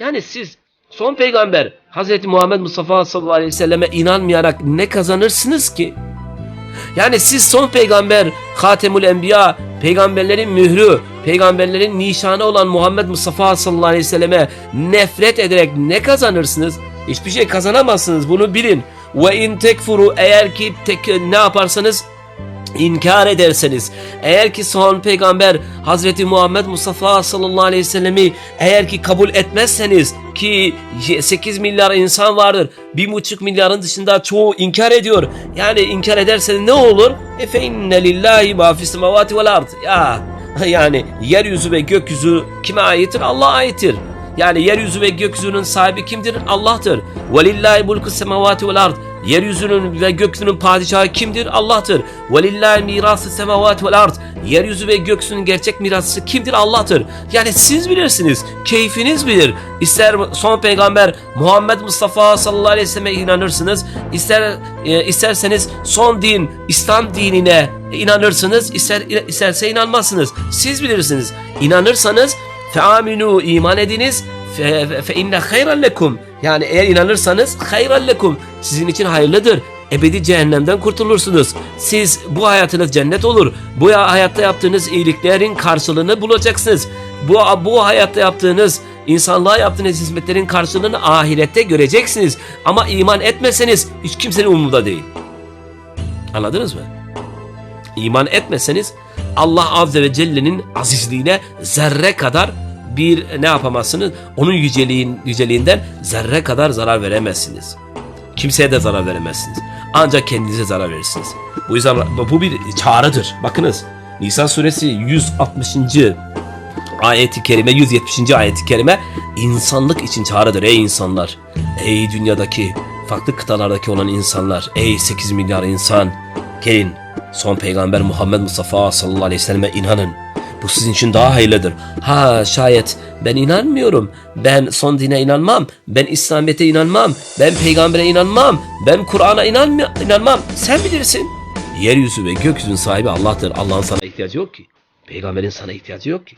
Yani siz son peygamber Hz. Muhammed Mustafa sallallahu aleyhi ve selleme inanmayarak ne kazanırsınız ki? Yani siz son peygamber Hatemül Enbiya, peygamberlerin mührü, peygamberlerin nişanı olan Muhammed Mustafa sallallahu aleyhi ve selleme nefret ederek ne kazanırsınız? Hiçbir şey kazanamazsınız bunu bilin. Ve in tekfuru eğer ki tek, ne yaparsanız inkar ederseniz eğer ki son peygamber Hazreti Muhammed Mustafa sallallahu aleyhi ve sellemi eğer ki kabul etmezseniz ki 8 milyar insan vardır 1,5 milyarın dışında çoğu inkar ediyor yani inkar ederseniz ne olur e fe inne lillahi ma fis vel ard ya yani yeryüzü ve gökyüzü kime aittir Allah'a aittir yani yeryüzü ve gökyüzünün sahibi kimdir? Allah'tır. Velillahi mulku semavati vel ard. Yeryüzünün ve gökyüzünün padişahı kimdir? Allah'tır. Velillahi mirası semavati vel ard. Yeryüzü ve gökyüzünün gerçek mirasçısı kimdir? Allah'tır. Yani siz bilirsiniz. Keyfiniz bilir. İster son peygamber Muhammed Mustafa sallallahu aleyhi ve selleme inanırsınız. İster e, isterseniz son din İslam dinine inanırsınız. İster isterse inanmazsınız. Siz bilirsiniz. İnanırsanız feaminu iman ediniz fe, fe, inne hayran lekum. Yani eğer inanırsanız hayran lekum. Sizin için hayırlıdır. Ebedi cehennemden kurtulursunuz. Siz bu hayatınız cennet olur. Bu ya- hayatta yaptığınız iyiliklerin karşılığını bulacaksınız. Bu bu hayatta yaptığınız insanlığa yaptığınız hizmetlerin karşılığını ahirette göreceksiniz. Ama iman etmeseniz hiç kimsenin umurunda değil. Anladınız mı? İman etmeseniz Allah Azze ve Celle'nin azizliğine zerre kadar bir ne yapamazsınız? Onun yüceliğin, yüceliğinden zerre kadar zarar veremezsiniz. Kimseye de zarar veremezsiniz. Ancak kendinize zarar verirsiniz. Bu yüzden bu bir çağrıdır. Bakınız Nisa suresi 160. ayeti kerime 170. ayeti kerime insanlık için çağrıdır ey insanlar. Ey dünyadaki farklı kıtalardaki olan insanlar. Ey 8 milyar insan. Gelin son peygamber Muhammed Mustafa sallallahu aleyhi ve selleme inanın. Bu sizin için daha hayırlıdır. Ha şayet ben inanmıyorum. Ben son dine inanmam. Ben İslamiyet'e inanmam. Ben peygambere inanmam. Ben Kur'an'a inanma- inanmam. Sen bilirsin. Yeryüzü ve gökyüzünün sahibi Allah'tır. Allah'ın sana ihtiyacı yok ki. Peygamberin sana ihtiyacı yok ki.